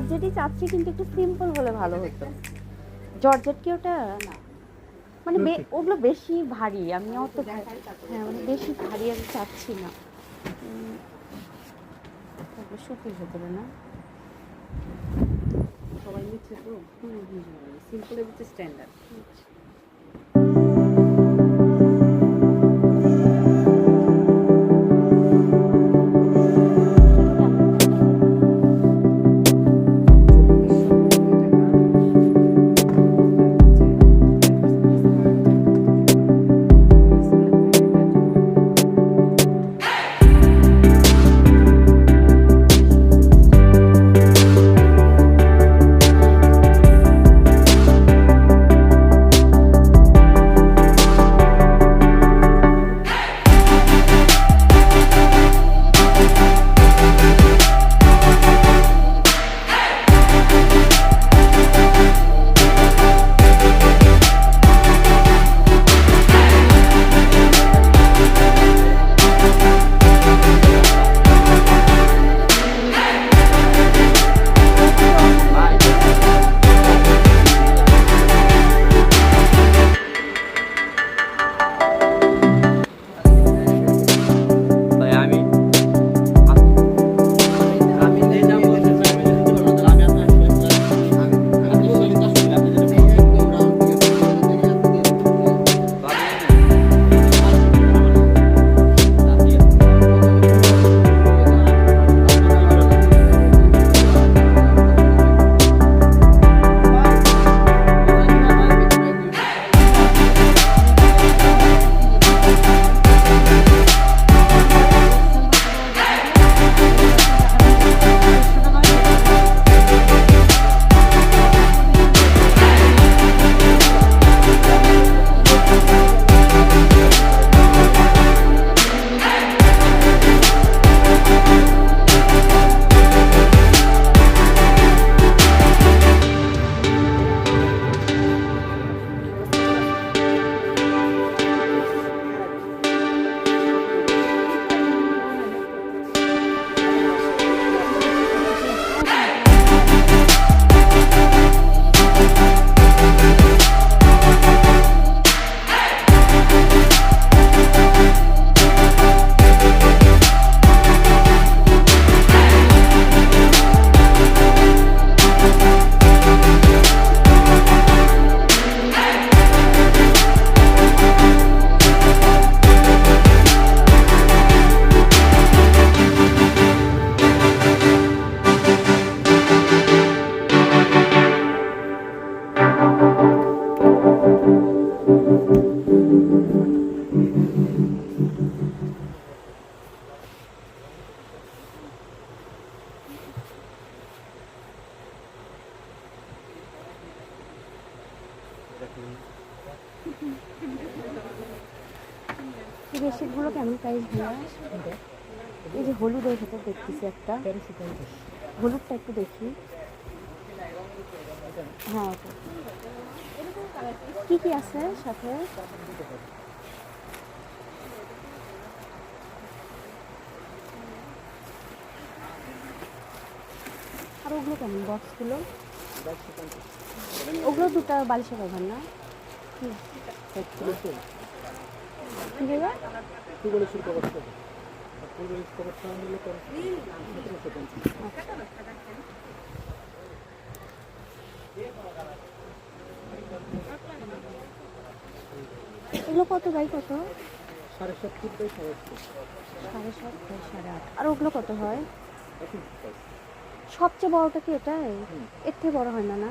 জর্জেটই চাচ্ছি কিন্তু একটু সিম্পল হলে ভালো হতো। জর্জেট কি ওটা না। মানে ওগুলো বেশি ভারী আমি অত হ্যাঁ মানে বেশি ভারী আমি চাচ্ছি না। সুতির ভেতরে না। সবাই নিচ্ছে তো? হুম। হুম সিম্পলের ভিতরে স্ট্যান্ডার্ড বেশিগুলো কেমন প্রাইস এই যে হলুদের ভেতর দেখতেছি একটা। হলুদটা একটু দেখি। হ্যাঁ ওটা কী কী আছে সাথে? আর ওগুলো কেমন? বক্সগুলো ওগুলো দুটো বালিশের কভার না? এগুলো কত বাই কত? সাড়ে সাত ফুট বাই সাড়ে সাত সাড়ে আট। আর ওগুলো কত হয়? সবচেয়ে বড়টা কি এটাই? এর থেকে বড় হয় না না?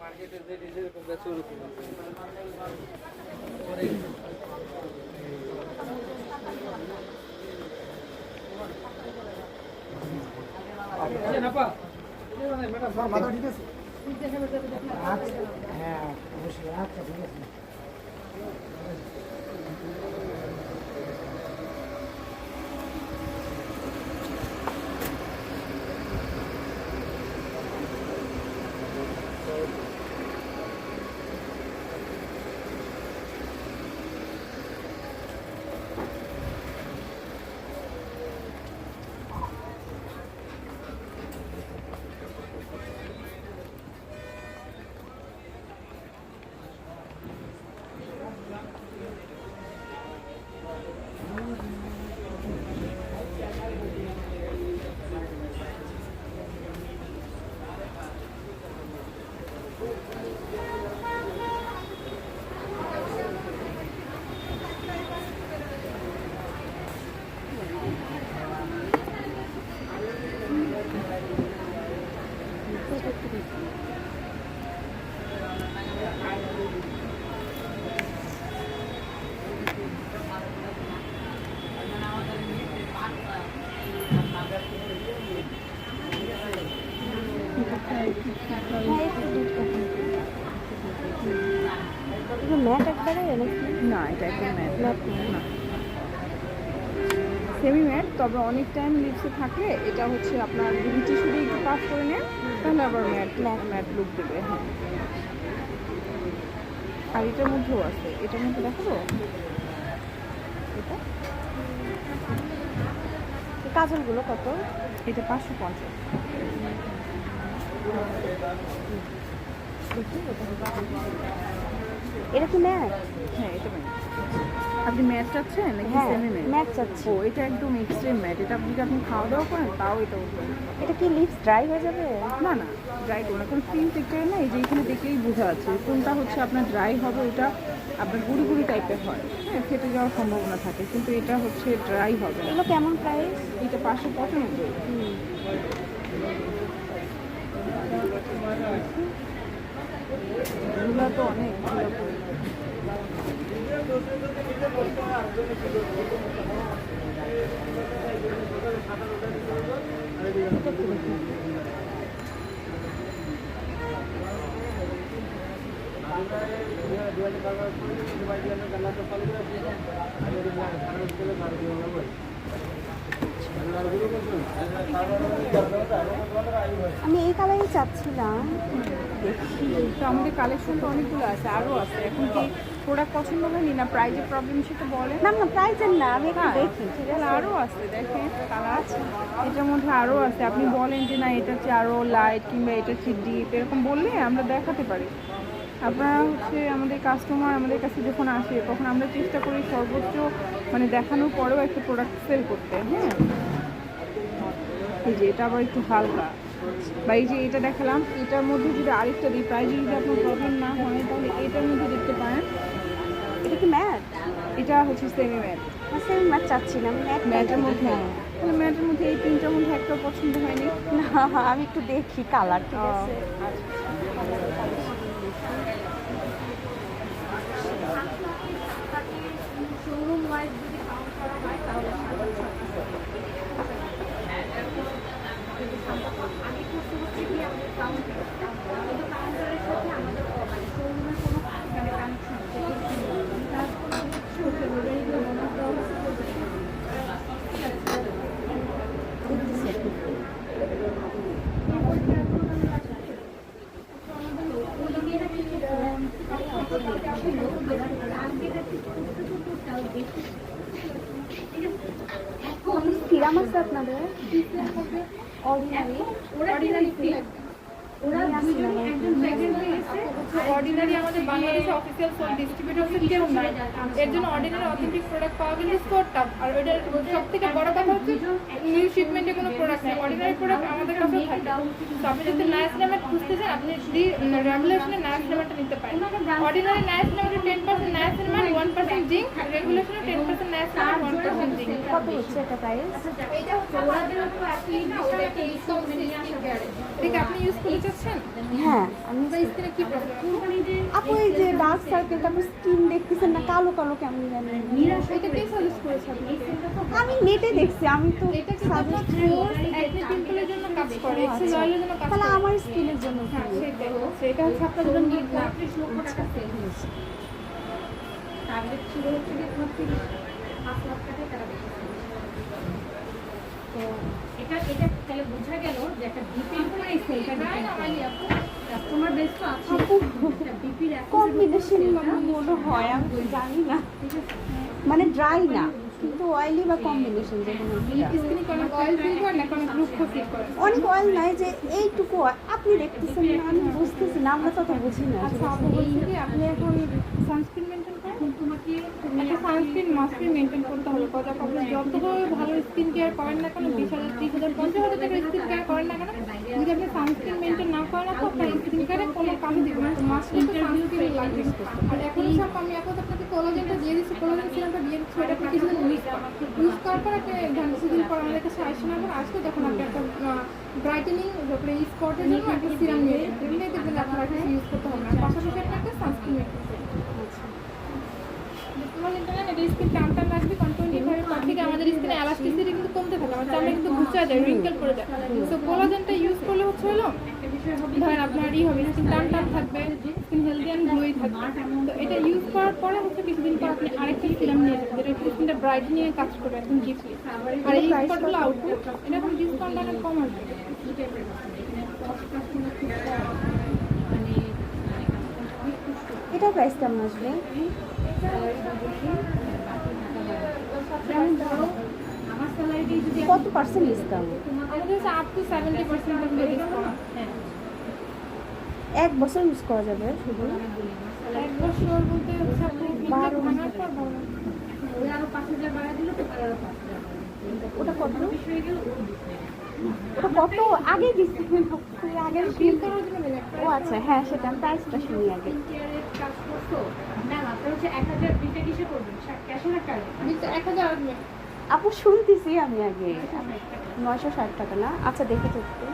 মার্কেটের যে যেরকম হ্যাঁ অবশ্যই। আচ্ছা ঠিক আছে। একদম ম্যাট ম্যাট না। সেমি ম্যাট তবে অনেক টাইম লিপসে থাকলে এটা হচ্ছে আপনার টিস্যু দিয়ে একটু পাস করে নেন তাহলে আবার ম্যাট ম্যাট লুক দেবে হ্যাঁ। আর এটার মধ্যেও আছে এটার মধ্যে দেখাবো? এটা? কাজলগুলো কত? এটা পাঁচশো পঞ্চাশ। এটা কি ম্যাট হ্যাঁ এটা ম্যাট আপনি ম্যাট চাচ্ছেন নাকি হ্যাঁ সেমি ম্যাট? ম্যাট চাচ্ছি। ও এটা একদম এক্সট্রিম ম্যাট। এটা যদি আপনি খাওয়া দাওয়া করেন তাও এটা এটা কি লিপস ড্রাই হয়ে যাবে? না না ড্রাই করো না। কারণ প্রিন্ট দেখতে না এই যে এখানে দেখলেই বোঝা যাচ্ছে। কোনটা হচ্ছে আপনার ড্রাই হবে ওটা আপনার গুড়ি গুড়ি টাইপের হয়। হ্যাঁ ফেটে যাওয়ার সম্ভাবনা থাকে কিন্তু এটা হচ্ছে ড্রাই হবে এগুলো কেমন প্রাইস এটা পাঁচশো পঁচানব্বই। এগুলো তো অনেক। আমি এই কালারই চাচ্ছিলাম। দেখি, তো আমাদের কালেকশন তো অনেকগুলো আছে আরও আছে। এখন কি প্রোডাক্ট পছন্দ হয়নি না? প্রাইজের প্রবলেম সেটা বলে। না না প্রাইজের না আমি একটু হ্যাঁ, দেখি ঠিক আছে? আরও আছে দেখেন কালার আছে। এটার মধ্যে আরও আছে। আপনি বলেন যে না এটা হচ্ছে আরও লাইট কিংবা এটা হচ্ছে ডিপ এরকম বললে আমরা দেখাতে পারি। আপনারা হচ্ছে আমাদের কাস্টমার আমাদের কাছে যখন আসে তখন আমরা চেষ্টা করি সর্বোচ্চ মানে দেখানোর পরেও একটা প্রোডাক্ট সেল করতে হ্যাঁ? এই যে এটা আবার একটু হালকা। বা এই যে এটা দেখালাম এটার মধ্যে যদি আরেকটা দিই প্রাইজে যদি আপনার প্রবলেম না হয় তাহলে এটার মধ্যে দেখতে পারেন এটা কি ম্যাট? এটা হচ্ছে সেমি ম্যাট। সেমি ম্যাট চাচ্ছি না আমি ম্যাট ম্যাটের মধ্যে? তাহলে ম্যাটের মধ্যে এই তিনটার মধ্যে একটা পছন্দ হয়নি? না আমি একটু দেখি কালার ঠিক আছে? দাম আছে আপনাদের? অর্ডিনারি অফিসিয়াল ডিস্ট্রিবিউট হচ্ছে এর জন্য অর্ডিনারি অথেন্টিক প্রোডাক্ট পাওয়া গেলে স্কোর আর ওইটার সব থেকে বড় কথা হচ্ছে কোনো প্রোডাক্ট নেই। অর্ডিনারি প্রোডাক্ট আমাদের কাছে থাকে। তো আপনি যদি নায়াস আপনি র্যামলেশনে নায়াস নিতে পারেন। অর্ডিনারি নায়াস নামেট 10% নায়াসিন মানে 1% জিঙ্ক আর রেগুলেশনে 10% নায়াসিন মানে 1% জিঙ্ক কত হচ্ছে আপনি ইউজ করতে চাচ্ছেন? হ্যাঁ। আমি তো স্কিনে কি প্রবলেম আপু এই যে ডার্ক সার্কেল আপনি স্কিন দেখতেছেন না কালো কালো কেমন জানি? নিরাশ এটা কে সাজেস্ট করেছেন আমি নেটে দেখছি আমি তো এটা কি আপনার ফোর্স একটি পিম্পলের জন্য কাজ করে আচ্ছা। এক্সেলয়ের জন্য কাজ করে। তাহলে আমার স্কিনের জন্য। হ্যাঁ সেটা হচ্ছে আপনার জন্য 30 লক্ষ টাকা সেভ হয়েছে। নিড না এটা এটা তাহলে বোঝা গেল যে একটা বিপির উপরে এই সেলটা কাস্টমার বেস তো আছে? বিপির কম্বিনেশন মনে হয় আমি তো জানি না। মানে ড্রাই না কিন্তু অয়েলি বা কম্বিনেশন করে অনেক অয়েল নাই যে এইটুকু আপনি দেখতেছেন আমি বুঝতেছি না আমরা তত বুঝি না। আচ্ছা আপনি এখন সানস্ক্রিন মেনটেন তোমাকে একটা সানস্ক্রিন মাস্টলি মেনটেন করতে হবে কথা আপনি যত ভালো স্কিন কেয়ার করেন না কেন বিশ হাজার ত্রিশ হাজার পঞ্চাশ হাজার টাকার স্কিন কেয়ার করেন না কেন যদি আপনি সানস্ক্রিন মেনটেন না করেন তো আপনার স্কিন কেয়ারে কোনো কাজে দিবে না। তো সানস্ক্রিন লাগবে। আর এখন সব আমি এখন আপনাকে কোলাজেনটা দিয়ে দিচ্ছি কোলাজেন সিরামটা দিয়ে দিচ্ছি ওটা আপনি কিছুদিন ইউজ ইউজ করার পর আপনি কিছুদিন পর আমাদের কাছে আসেন এখন আসলে তখন আপনি একটা ব্রাইটেনিং তারপরে স্পটের জন্য একটা সিরাম নিয়ে দেখবেন আপনার ইউজ করতে হবে না। পাশাপাশি আপনি একটা সানস্ক্রিন মেনটেন তোমার ইন্টারনেট এটা স্কিন টান টান রাখবে কারণ টোয়েন্টি ফাইভের পর থেকে আমাদের স্কিনে এলাস্টিসিটি কিন্তু কমতে থাকে আমার চামড়া কিন্তু ঘুচা যায় রিঙ্কেল পড়ে যায় সো কোলাজেনটা ইউজ করলে হচ্ছে হলো ধরেন আপনার ই হবে স্কিন টান টান থাকবে স্কিন হেলদি অ্যান্ড গ্লোই থাকবে তো এটা ইউজ করার পরে হচ্ছে কিছুদিন পর আপনি আরেকটা সিরাম নিয়ে যাবেন যেটা স্কিনটা ব্রাইট নিয়ে কাজ করবে একদম ডিপলি আর এই স্পটগুলো আউট এটা এখন ডিসকাউন্ট অনেক কম আসবে এটা প্রাইস কেমন আসবে কত পার্সেন্ট ডিসকাউন্ট এক বছর ইউজ করা যাবে শুধু? ওটা কত? আগে আগে ও আচ্ছা হ্যাঁ সেটা প্রাইসটা শুনি আগে। হচ্ছে এক হাজার বিটা কিসে করবেন ক্যাশে না কার্ডে এক হাজার আপু শুনতেছি আমি আগে। নয়শো ষাট টাকা না? আচ্ছা দেখে তো একটু।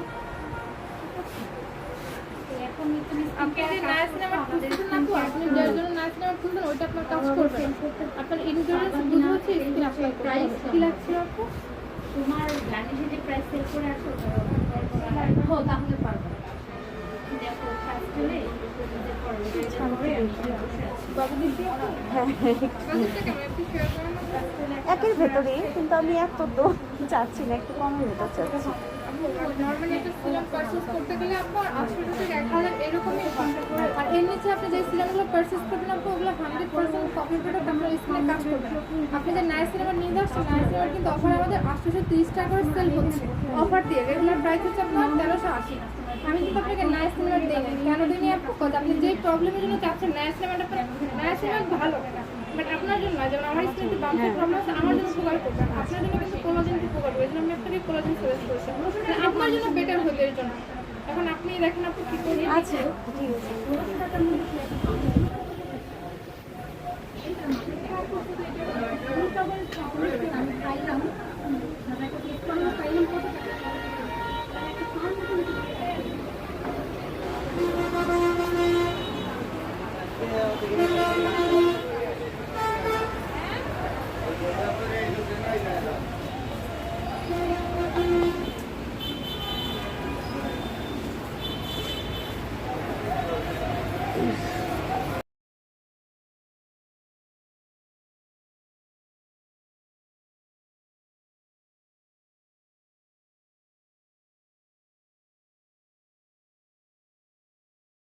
তোমার যে প্রাইস সেল করে আসো তাহলে পারব। একের ভেতরে কিন্তু আমি এত তো চাচ্ছি না একটু কমের ভেতর চাচ্ছি নর্মালি করতে গেলে আপনার আটশো থেকে এক আর এর নিচে আপনি যে সিরামগুলো পারচেজ করবেন আপনি ওগুলো হান্ড্রেড পার্সেন্ট কপি প্রোডাক্ট করবে আপনি যে নাইস সিনেমা নিয়ে যাচ্ছেন নাইস সিনেমার কিন্তু অফার আমাদের আটশোশো তিরিশ টাকা করে অফার দিয়ে রেগুলার প্রাইস হচ্ছে আপনার তেরোশো আশি। আমি কিন্তু আপনাকে নাইস সিনেমার দিই কেন দিই আপনি আপনি যেই প্রবলেমের জন্য চাচ্ছেন নাইস সিনেমাটা নাইস সিনেমা ভালো। বাট আপনার জন্য না যেমন আমার স্কিনে বাম্পের প্রবলেম আছে আমার জন্য উপকার করবে আপনার জন্য কিন্তু কোলাজেন উপকার করবে। এই জন্য আমি আপনাকে কোলাজেন সাজেস্ট করেছি। মানে আপনার জন্য বেটার হবে এর জন্য। এখন আপনি দেখেন আপনি কি করবেন। আচ্ছা। ঠিক আছে